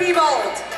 be bold.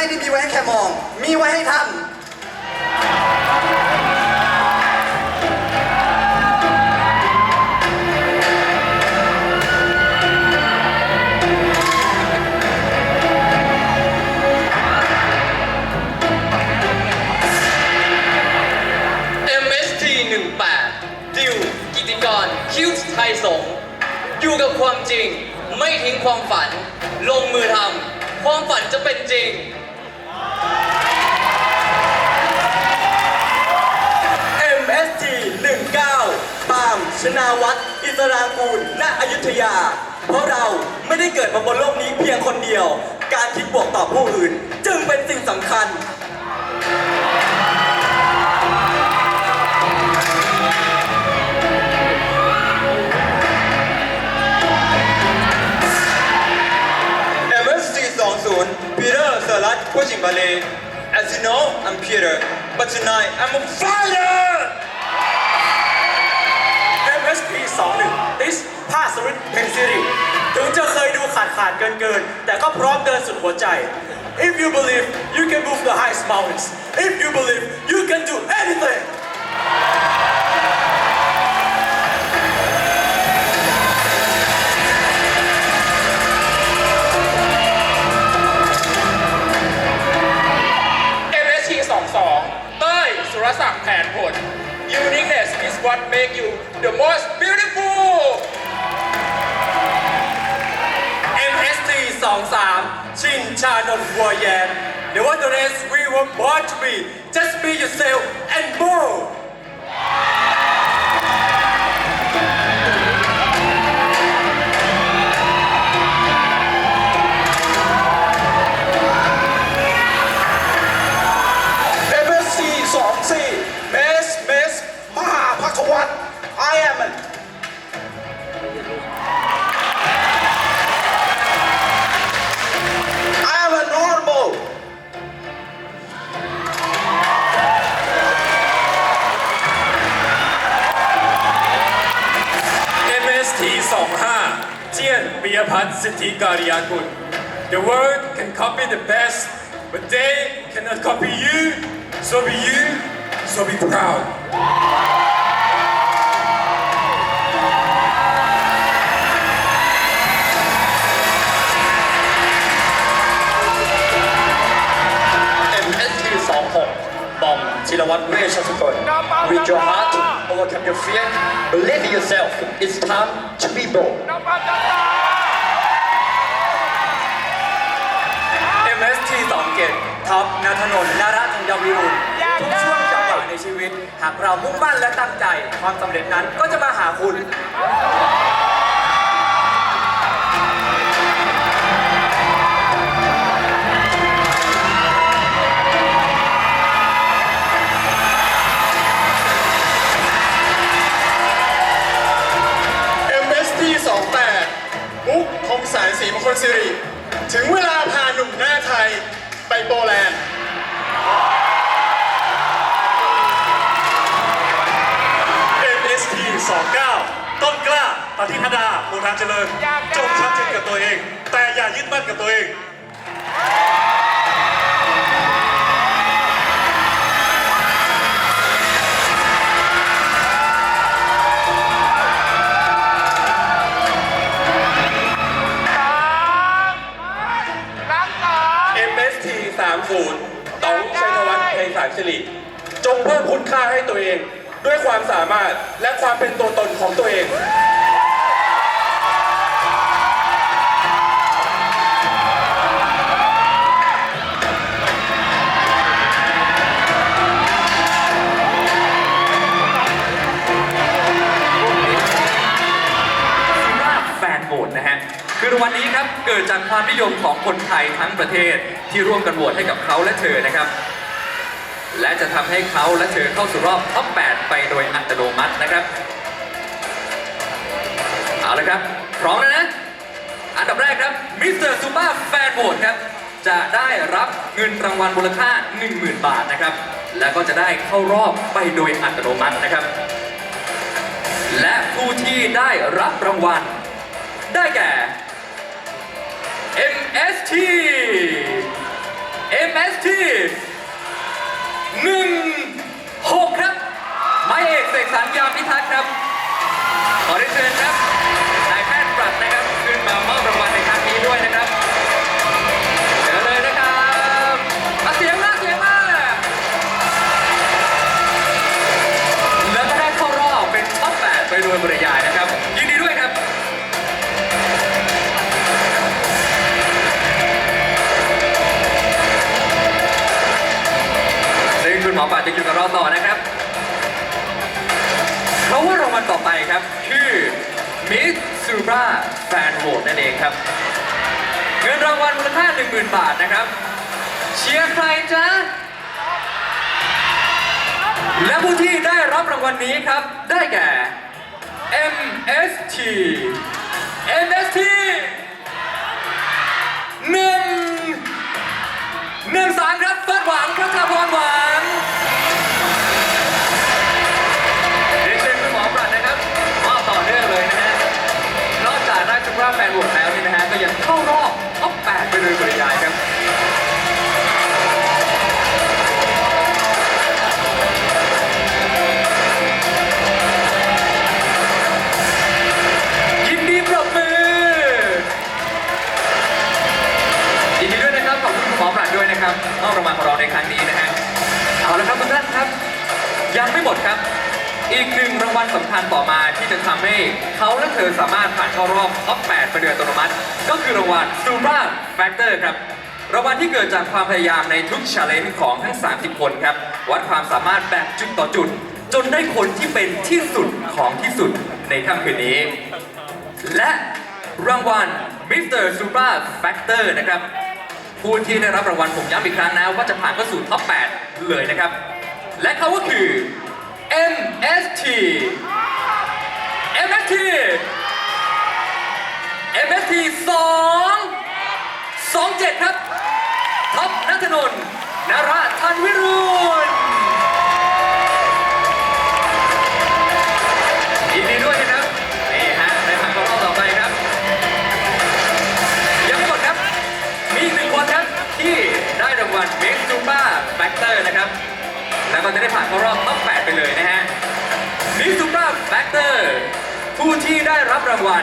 ไม่ได้มีไว้ให้แค่มอง มีไว้ให้ทำคิวส์ไทยสงอยู่กับความจริง ไม่ทิ้งความฝัน ลงมือทำความฝันจะเป็นจริง ชนาวัฒน์อิสรากูลณอยุธยา เพราะเราไม่ได้เกิดมาบนโลกนี้เพียงคนเดียว การคิดบวกต่อผู้อื่น จึงเป็นสิ่งสำคัญ MST 20 Peter สลัดผู้ชิงบาเล As you know I'm Peter but tonight I'm on fire ผ้าสวิตเพนซิลีถึงจะเคยดูขาดขาดเกินเกินแต่ก็พร้อมเดินสุดหัวใจ If you believe you can move the highest mountains If you believe you can do anything นปิยพัฒน์สิทธิการยากุล The world can copy the best but they cannot copy you so be you so be proud MST 26บอมจิรวัตรเวชสกล With your heart overcome your fear Believe in yourself It's time to be bold ท็อปนัทนนท์นารัตน์ธัญวิรุณทุกช่วงจังหวะในชีวิต หากเรามุ่งมั่นและตั้งใจ ความสำเร็จนั้นก็จะมาหาคุณ MST 28มุกคงสายสีมงคลสิริ ถึงเวลาพาหนุ่มหน้าไทยไป โปแลนด์ MST 29ต้นกล้าปฏิธดาโมทานเจริญ จงชัดเจนกับตัวเอง แต่อย่ายึดมั่นกับตัวเอง สิริ จงเพิ่มคุณค่าให้ตัวเอง ด้วยความสามารถและความเป็นตัวตนของตัวเองว่าแฟนโหวตนะฮะคือวัลนี้ครับเกิดจากความนิยมของคนไทยทั้งประเทศที่ร่วมกันโหวตให้กับเขาและเธอนะครับ และจะทำให้เขาและเธอเข้าสู่รอบท็อป 8 ไปโดยอัตโนมัตินะครับ เอาละครับ พร้อมแล้วนะ อันดับแรกครับมิสเตอร์ซูเปอร์แฟนโหวตครับ จะได้รับเงินรางวัลมูลค่า 10,000 บาทนะครับ แล้วก็จะได้เข้ารอบไปโดยอัตโนมัตินะครับ และผู้ที่ได้รับรางวัล ได้แก่ MST MST 1 6ครับหมายเอกเสกสรรยามพิทักษ์ครับ ขอเรียนเชิญครับ MST MST หนึ่งรางวัลสำคัญต่อมาที่จะทำให้เขาและเธอสามารถผ่านเข้ารอบท็อป8ไปโดยอัตโนมัติ ก็คือรางวัล Super Factor ครับ รางวัลที่เกิดจากความพยายามในทุก challenge ของทั้ง 30 คนครับ วัดความสามารถแบบจุดต่อจุด จนได้คนที่เป็นที่สุดของที่สุดในค่ำคืนนี้ และรางวัล Mr. Super Factor นะครับผู้ที่ได้รับรางวัลผมย้ำอีกครั้งนะว่าจะผ่านเข้าสู่ท็อป 8 เลยนะครับ และเขาก็คือ MST MST MST 2 27 ครับท็อปนัทนนท์นราทันวิรุณยินดีด้วยนะครับ นี่ฮะในผ่านเข้ารอบต่อไปครับ ยังไม่หมดครับ มีอีกหนึ่งคนครับ ที่ได้รางวัล Best Super Factor นะครับ แล้วก็จะได้ผ่านเข้ารอบท็อป8ไป เลยนะฮะ Best Super Factor ผู้ที่ได้รับรางวัล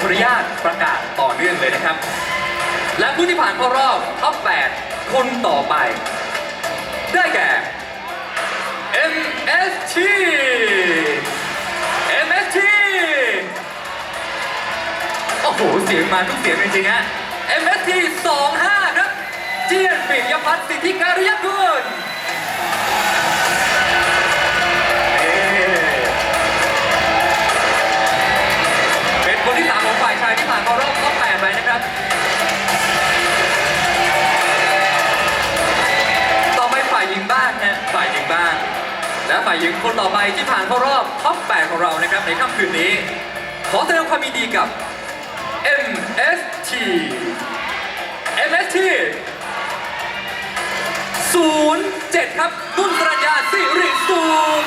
ขออนุญาตประกาศต่อเนื่องเลยนะครับ และผู้ที่ผ่านเข้ารอบท็อป8คนต่อไป ได้แก่ MST MST โอ้โห เสียงมาทุกเสียงจริงๆฮะ MST 25 ครับ เจียนปิยพัฒน์สิทธิการยกุล และฝ่ายหญิงคนต่อไปที่ผ่านเข้ารอบท็อป8ของเรานะครับในค่ำคืนนี้ ขอแสดงความยินดีกับ MST MST 07 ครับนุ่นปรัญญาสิริสุข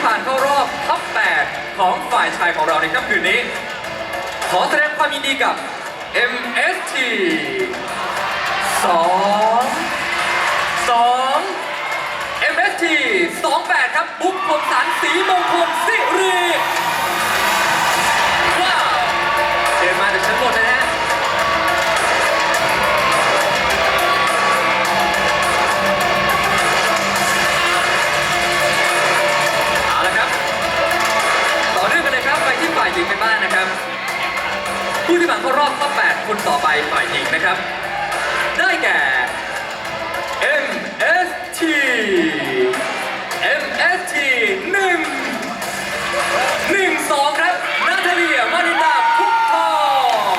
ผู้ที่ผ่านเข้ารอบท็อป8ของฝ่ายชายของเราในค่ำคืนนี้ ขอแสดงความยินดีกับ MST 2 2 MST 28 ครับบุ๊คคมสันสีมงคลสิริ ผู้ที่ผ่าเข้ารอบท็อ8คนต่อไปฝ่ายหญิงนะครับ ได้แก่ MST MST 1 1 2 ครับนาทาเลียมานิดาพุกทอง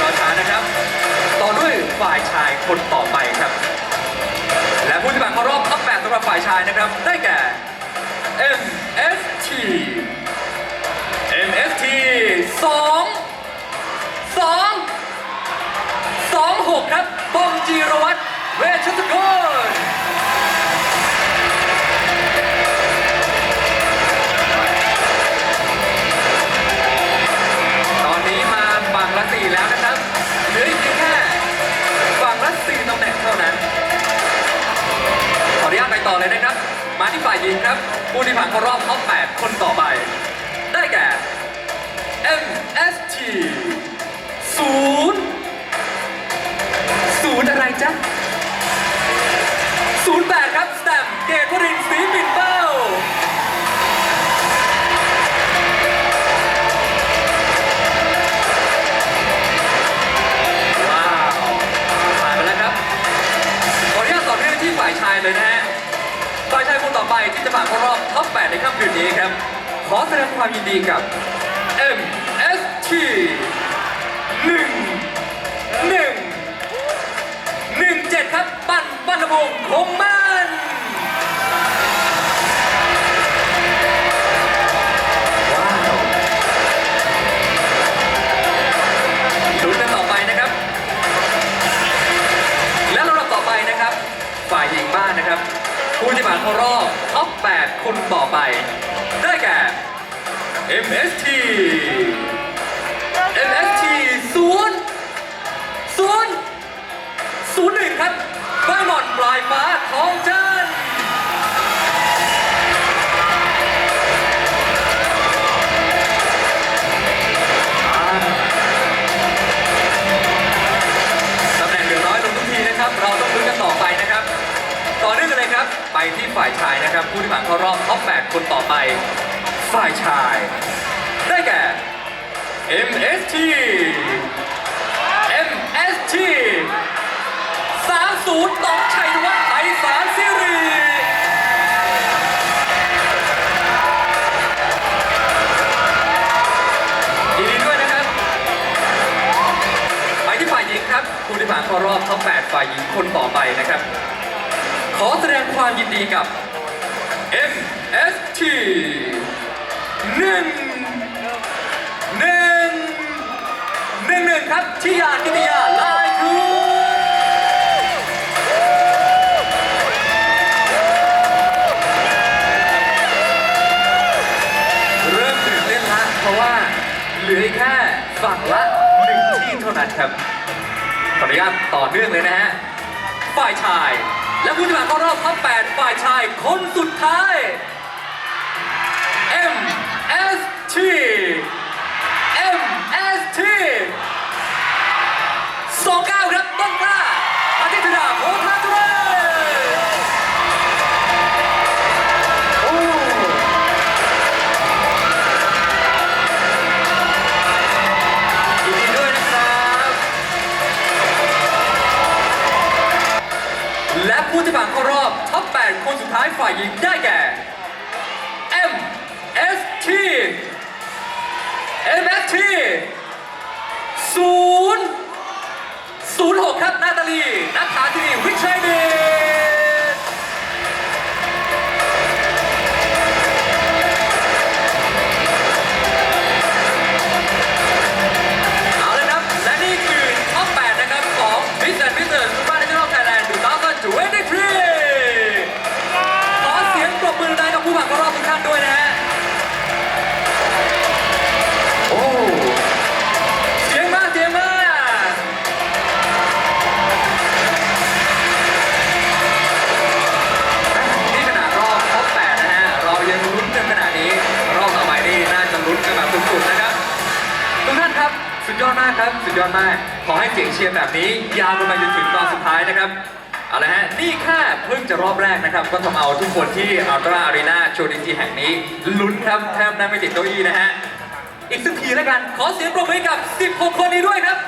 รอช้านะครับ ต่อด้วยฝ่ายชายคนต่อ ฝ่ายชายนะครับ ได้แก่ MST MST 2 2 2 6 ครับบอมจีรวัตรเวชสกุ ญิครับ ผู้ที่ผ่านเข้ารอบท็อป8คนต่อไป ได้แก่ MST สู จะผ่านเข้ารอบท็อป 8 ในค่ำคืนนี้ครับ ขอแสดงความยินดีกับ MST 1 1 1 7 ครับ ปั้นปั้นระบงคงมัน ผู้ที่ผ่านเข้ารอบท็อป8คนต่อไป ได้แก่ MST ารอบท็อป8ฝ่ายหญิงคนต่อไปนะครับ ขอแสดงความยินดีกับ MST หนึ่งหนึ่งหนึ่งหนึ่งครับทิยากิติยาลายทูเริ่มตื่นเต้นละเพราะว่าเหลือแค่ฝั่งละหนึ่งที่เท่านั้นครับ ออนุญาตต่อเนื่องเลยนะฮะ ฝ่ายชาย และผู้ที่ผ่าเข้ารอบท็อป8ฝ่ายชายคนสุดท้าย M S T M S T สองเก้าครับต้องกล้า ฝ่ายหญิงได้แก่ อดมากครับ สุดยอดมาก ขอให้เสียงเชียร์แบบนี้ ยาวลงไปจนถึงตอนสุดท้ายนะครับเอาละฮะ นี่แค่เพิ่งจะรอบแรกนะครับ ก็ทำเอาทุกคนที่อัลตราอารีนาโชว์ดินทีแห่งนี้ ลุ้นครับแทบนั่งไม่ติดเก้าอี้นะฮะ อีกสักทีแล้วกัน ขอเสียงปรบมือกับ 16 คนนี้ด้วยครับ